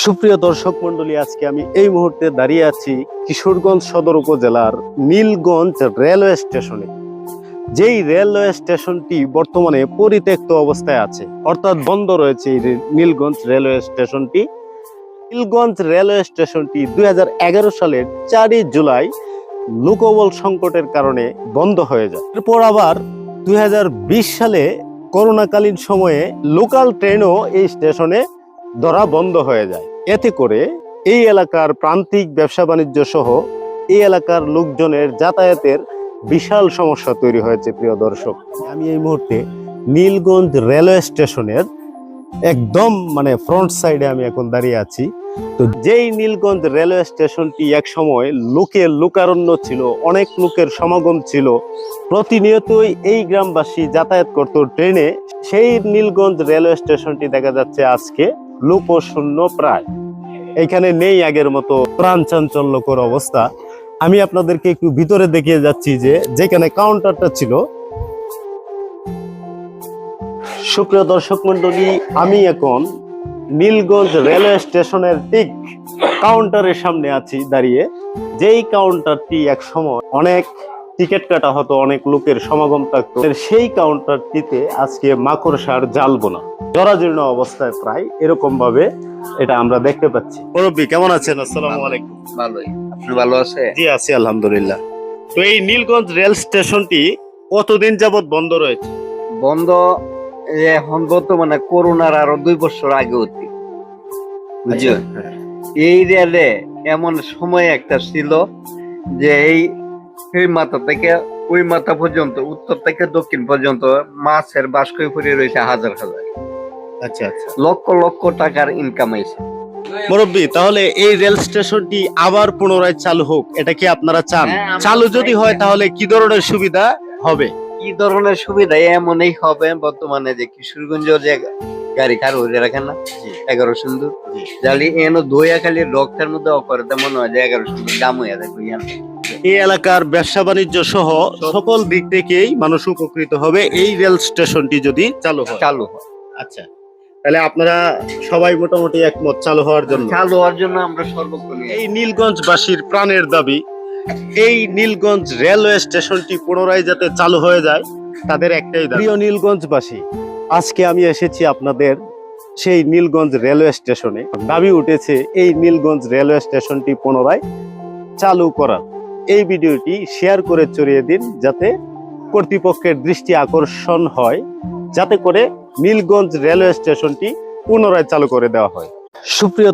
সুপ্রিয় দর্শক মন্ডলী আজকে আমি এই মুহূর্তে দাঁড়িয়ে আছি কিশোরগঞ্জ সদর উপজেলার নীলগঞ্জ রেলওয়ে স্টেশনে। যেই রেলওয়ে স্টেশনটি বর্তমানে পরিত্যক্ত অবস্থায় আছে, অর্থাৎ বন্ধ রয়েছে এই নীলগঞ্জ রেলওয়ে স্টেশনটি। নীলগঞ্জ রেলওয়ে স্টেশনটি দুই হাজার এগারো সালের চারই জুলাই লোকবল সংকটের কারণে বন্ধ হয়ে যায়। এরপর আবার দুই হাজার বিশ সালে করোনাকালীন সময়ে লোকাল ট্রেনও এই স্টেশনে ধরা বন্ধ হয়ে যায়। এতে করে এই এলাকার প্রান্তিক ব্যবসা বাণিজ্য সহ এই এলাকার লোকজনের যাতায়াতের বিশাল সমস্যা তৈরি হয়েছে, প্রিয় দর্শক। আমি এই মুহূর্তে নীলগঞ্জ রেলওয়ে স্টেশনের একদম মানে ফ্রন্ট সাইডে আমি এখন দাঁড়িয়ে আছি। তো যেই নীলগঞ্জ রেলওয়ে স্টেশনটি এক সময় লোকের লোকারণ্য ছিল, অনেক লোকের সমাগম ছিল, প্রতিনিয়তই এই গ্রামবাসী যাতায়াত করত ট্রেনে, সেই নীলগঞ্জ রেলওয়ে স্টেশনটি দেখা যাচ্ছে আজকে লোকশূন্য প্রায়। এখানে নেই আগের মতো প্রাণ চাঞ্চল্যকর অবস্থা। আমি আপনাদেরকে একটু ভিতরে দেখিয়ে যাচ্ছি যে, যেখানে কাউন্টারটা ছিল। সুপ্রিয় দর্শক মন্ডলী আমি এখন নীলগঞ্জ রেলওয়ে স্টেশনের ঠিক কাউন্টারের সামনে আছি দাঁড়িয়ে। যেই কাউন্টারটি এক সময় অনেক টিকিট কাটা হতো, অনেক লোকের সমাগম থাকতো, সেই কাউন্টারটিতে আজকে মাকড়সার জাল বোনা। জরাজীর্ণ অবস্থায় প্রায় এরকম ভাবে এটা আমরা দেখতে পাচ্ছি। মুরব্বী কেমন আছেন? আসসালামু আলাইকুম। ভালোই। আপনি ভালো আছে জি আছি আলহামদুলিল্লাহ। তো এই নীলগঞ্জ রেল স্টেশনটি কতদিন যাবত বন্ধ রয়েছে? বন্ধ এখন বর্তমানে করোনার আরও দুই বছর আগে অতি। বুঝছ এই রেলে এমন সময় একটা ছিল যে এই এই মাথা থেকে ওই মাথা পর্যন্ত উত্তর থেকে দক্ষিণ পর্যন্ত মাছের বাস্কই পড়ে রয়েছে হাজার হাজার। আচ্ছা আচ্ছা। লক্ষ লক্ষ টাকার ইনকাম হয়েছে মুরব্বী তাহলে এই রেল স্টেশনটি আবার পুনরায় চালু হোক এটা কি আপনারা চান? হ্যাঁ, চালু যদি হয় তাহলে কি ধরনের সুবিধা হবে? কি ধরনের সুবিধা? এমনই হবে বর্তমানে যে কিশোরগঞ্জ যে গাড়ি হয়ে রাখেন না এগারো সুন্দর। জালি এনো দইয়া খালি ডক্টর মধ্যে অকরে মনে হয় যে এগারো সুন্দর দাম হয়ে যাবে এই এলাকার ব্যবসা বাণিজ্য সহ সকল দিক থেকেই মানুষ উপকৃত হবে এই রেল স্টেশনটি যদি চালু হয়। চালু হয়। আচ্ছা। তাহলে আপনারা সবাই মোটামুটি একমত চালু হওয়ার জন্য। চালু হওয়ার জন্য আমরা সর্বক্ষণ এই নীলগঞ্জবাসীর প্রাণের দাবি এই নীলগঞ্জ রেলওয়ে স্টেশনটি পুনরায় যাতে চালু হয়ে যায় তাদের একটাই দাবি। প্রিয় নীলগঞ্জবাসী আজকে আমি এসেছি আপনাদের সেই নীলগঞ্জ রেলওয়ে স্টেশনে। দাবি উঠেছে এই নীলগঞ্জ রেলওয়ে স্টেশনটি পুনরায় চালু করার। এই ভিডিওটি শেয়ার করে ছড়িয়ে দিন যাতে কর্তৃপক্ষের দৃষ্টি আকর্ষণ হয় যাতে করে নীলগঞ্জ রেলওয়ে স্টেশনটি পুনরায় চালু করে দেওয়া হয়। সুপ্রিয়